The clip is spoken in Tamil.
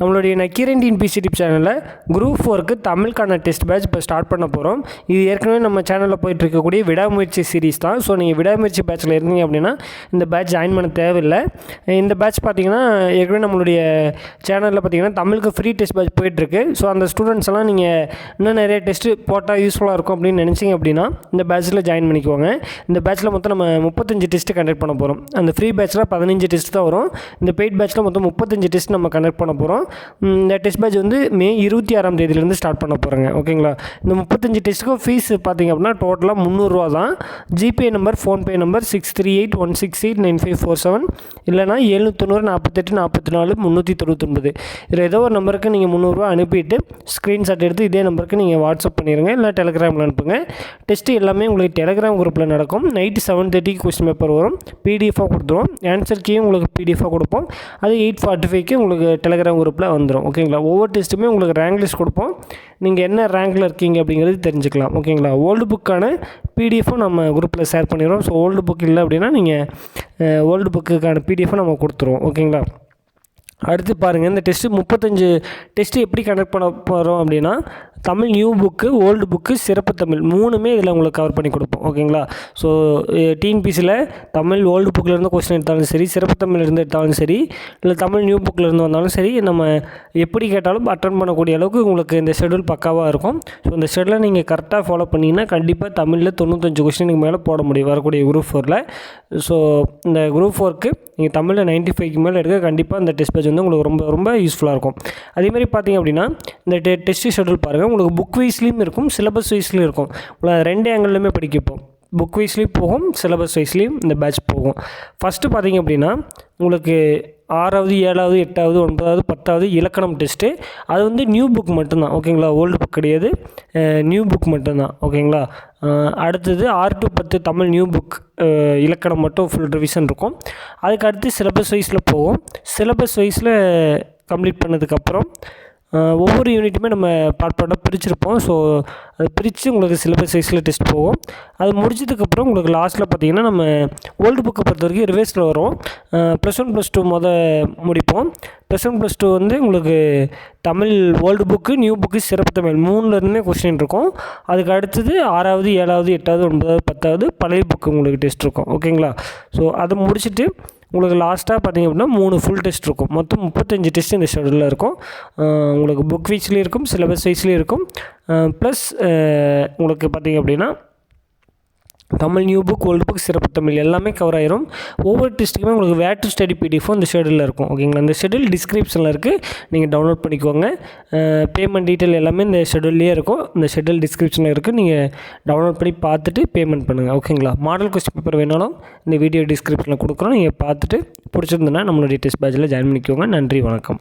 நம்மளுடைய நக்கீரன் டிஎன்பிசி டிப் சேனலில் குரூப் ஃபோருக்கு தமிழுக்கான டெஸ்ட் பேட்ச் இப்போ ஸ்டார்ட் பண்ண போகிறோம் இது ஏற்கனவே நம்ம சேனலில் போயிட்டு இருக்கக்கூடிய விடாமுயற்சி சீரிஸ் தான். ஸோ நீங்கள் விடாமுயற்சி பேட்ச்சில் இருந்தீங்க அப்படின்னா இந்த பேட்ச் ஜாயின் பண்ண தேவையில்லை. இந்த பேட்ச் பார்த்தீங்கன்னா ஏற்கனவே நம்மளுடைய சேனலில் பார்த்தீங்கன்னா தமிழுக்கு ஃப்ரீ டெஸ்ட் பேட்ச் போயிட்டுருக்கு ஸோ அந்த ஸ்டூடெண்ட்ஸ் எல்லாம் நீங்கள் இன்னும் நிறைய டெஸ்ட்டு போட்டால் யூஸ்ஃபுல்லாக இருக்கும் அப்படின்னு நினச்சிங்க அப்படின்னா இந்த பேட்ச்சில் ஜாயின் பண்ணிக்குவாங்க இந்த பேட்ச்சில் மொத்தம் நம்ம முப்பத்தஞ்சு டெஸ்ட்டு கண்டக்ட் பண்ண போகிறோம் அந்த ஃப்ரீ பேட்சில் பதினஞ்சு டெஸ்ட் தான் வரும். இந்த பெய்ட் பேட்ச்சில் மொத்தம் முப்பத்தஞ்சு டெஸ்ட் நம்ம கண்டக்ட் பண்ண போகிறோம் இந்த டெஸ்ட் பேட்ச் வந்து மே இருபத்தி ஆறாம் தேதியிலேருந்து ஸ்டார்ட் பண்ண போகிறாங்க ஓகேங்களா இந்த முப்பத்தஞ்சு டெஸ்ட்டுக்கும் ஃபீஸ் பார்த்தீங்க அப்படின்னா டோட்டலாக முந்நூறுரூவா தான். GPay number PhonePe number six three eight one six eight nine five four seven இல்லைனா எழுநூத்தொண்ணூறு நாற்பத்தெட்டு நாற்பத்தி நாலு முந்நூற்றி தொண்ணூத்தொன்பது. இதில் ஏதோ ஒரு நம்பருக்கு நீங்கள் முந்நூறுரூவா அனுப்பிட்டு ஸ்க்ரீன்ஷாட் எடுத்து இதே நம்பருக்கு நீங்கள் வாட்ஸ்அப் பண்ணிடுங்க இல்லை டெலிகிராமில் அனுப்புங்க. டெஸ்ட்டு எல்லாமே உங்களுக்கு டெலிகிராம் குரூப்பில் நடக்கும். நைட்டு செவன் தேர்ட்டிக்கு கொஸ்டின் பேப்பர் வரும். பிடிஎஃபாக கொடுத்துருவோம். ஆன்சர் கீயும் உங்களுக்கு பிடிஎஃபாக கொடுப்போம். அது எயிட் ஃபார்ட்டி ஃபைவ்க்கு உங்களுக்கு டெலிகிராம் குரூப்பில் வந்துடும் ஓகேங்களா? ஒவ்வொரு டெஸ்ட்டுமே உங்களுக்கு ரேங்க் லிஸ்ட் கொடுப்போம். நீங்கள் என்ன ரேங்கில் இருக்கீங்க அப்படிங்கிறது தெரிஞ்சுக்கலாம். ஓகேங்களா? ஓல்டு புக்கான பிடிஎஃபும் நம்ம குரூப்பில் ஷேர் பண்ணிடுறோம். ஸோ ஓல்டு புக் இல்லை அப்படின்னா நீங்கள் ஓல்டு புக்குக்கான பிடிஎஃபும் நம்ம கொடுத்துருவோம். ஓகேங்களா? அடுத்து பாருங்கள் இந்த டெஸ்ட்டு முப்பத்தஞ்சு டெஸ்ட்டு எப்படி கனெக்ட் பண்ண போகிறோம் அப்படின்னா Tamil new book old book சிறப்பு தமிழ். மூணுமே இதில் உங்களுக்கு கவர் பண்ணி கொடுப்போம். ஓகேங்களா ஸோ டிஎன்பிசியில் தமிழ் ஓல்டு புக்கில் இருந்து கொஸ்டின் எடுத்தாலும் சரி சிறப்பு தமிழ் இருந்து எடுத்தாலும் சரி இல்லை தமிழ் நியூ புக்கில் இருந்து வந்தாலும் சரி நம்ம எப்படி கேட்டாலும் அட்டன் பண்ணக்கூடிய அளவுக்கு உங்களுக்கு இந்த ஷெடியூல் பக்காவாக இருக்கும். ஸோ இந்த ஷெடியூலை நீங்கள் கரெக்டாக ஃபாலோ பண்ணிங்கன்னா கண்டிப்பாக தமிழில் தொண்ணூத்தஞ்சு கொஸ்டினுக்கு மேலே போட முடியும் வரக்கூடிய குரூப் ஃபோரில் ஸோ இந்த குரூப் ஃபோருக்கு நீங்கள் தமிழில் நைன்ட்டி ஃபைவ்க்கு மேலே எடுக்க கண்டிப்பாக இந்த டெஸ்ட் பேஜ் வந்து உங்களுக்கு ரொம்ப ரொம்ப யூஸ்ஃபுல்லாக இருக்கும். அதேமாதிரி பார்த்தீங்க அப்படின்னா இந்த டெ டெஸ்ட் ஷெடியூல் பாருங்கள் உங்களுக்கு புக் வைஸ்லேயும் இருக்கும் சிலபஸ் வைஸ்லேயும் இருக்கும். உங்களை ரெண்டு ஆங்கிள்லையுமே படிக்கப்போம் புக் வைஸ்லேயும் போகும் சிலபஸ் வைஸ்லேயும் இந்த பேட்ச் போகும். ஃபஸ்ட்டு பார்த்தீங்க அப்படின்னா உங்களுக்கு ஆறாவது ஏழாவது எட்டாவது ஒன்பதாவது பத்தாவது இலக்கணம் டெஸ்ட்டு அது வந்து நியூ புக் மட்டும்தான் ஓகேங்களா ஓல்டு புக் கிடையாது. நியூ புக் மட்டும்தான் ஓகேங்களா அடுத்தது ஆறு டு பத்து தமிழ் நியூ புக் இலக்கணம் மட்டும் ஃபுல் ரிவிஷன் இருக்கும். அதுக்கு அடுத்து சிலபஸ் வைஸில் போகும். சிலபஸ் வைஸில் கம்ப்ளீட் பண்ணதுக்கப்புறம் ஒவ்வொரு யூனிட்டுமே நம்ம பார்ட் பார்ட்டாக பிரிச்சிருப்போம். ஸோ அது பிரித்து உங்களுக்கு சிலபஸ் சைஸில் டெஸ்ட் போகும். அது முடிச்சதுக்கப்புறம் உங்களுக்கு லாஸ்ட்டில் பார்த்தீங்கன்னா நம்ம ஓல்டு புக்கை பொறுத்த வரைக்கும் ரிவேஸில் வரும். ப்ளஸ் ஒன் ப்ளஸ் டூ மொதல் முடிப்போம். ப்ளஸ் ஒன் ப்ளஸ் டூ வந்து உங்களுக்கு Tamil old book new book சிறப்பு தமிழ். மூணுலேருந்துமே கொஸ்டின் இருக்கும். அதுக்கு அடுத்தது ஆறாவது ஏழாவது எட்டாவது ஒன்பதாவது பத்தாவது பழைய புக்கு உங்களுக்கு டெஸ்ட் இருக்கும். ஓகேங்களா ஸோ அதை முடிச்சுட்டு உங்களுக்கு லாஸ்ட்டாக பார்த்திங்க அப்படின்னா மூணு ஃபுல் டெஸ்ட் இருக்கும். மொத்தம் முப்பத்தஞ்சு டெஸ்ட் இந்த ஷெடியூலில் இருக்கும். உங்களுக்கு புக் வைஸ்லேயும் இருக்கும் சிலபஸ் வைஸ்லேயும் இருக்கும். ப்ளஸ் உங்களுக்கு பார்த்திங்க அப்படின்னா Tamil new book old book சிறப்பு தமிழ் எல்லாமே கவர் ஆயிரும். ஒவ்வொரு டிஸ்ட்ரிக்குமே உங்களுக்கு வேர் டு ஸ்டடி பிடிஎஃபும் இந்த ஷெடியூலில் இருக்கும். ஓகேங்களா இந்த ஷெடியூல் டிஸ்கிரிப்ஷனில் இருக்குது நீங்கள் டவுன்லோட் பண்ணிக்கோங்க. பேமெண்ட் டீட்டெயில் எல்லாமே இந்த ஷெடியூல்லே இருக்கும். இந்த ஷெடியூல் டிஸ்கிரிப்ஷனில் இருக்குது நீங்கள் டவுன்லோட் பண்ணி பார்த்துட்டு பேமெண்ட் பண்ணுங்கள் ஓகேங்களா மாடல் கொஸ்டின் பேப்பர் வேணாலும் இந்த வீடியோ டிஸ்கிரிப்ஷனில் கொடுக்குறோம். நீங்கள் பார்த்துட்டு பிடிச்சிருந்தனா நம்மளுடைய டீட்டெயில்ஸ் பேட்சில் ஜாயின் பண்ணிக்கோங்க. நன்றி வணக்கம்.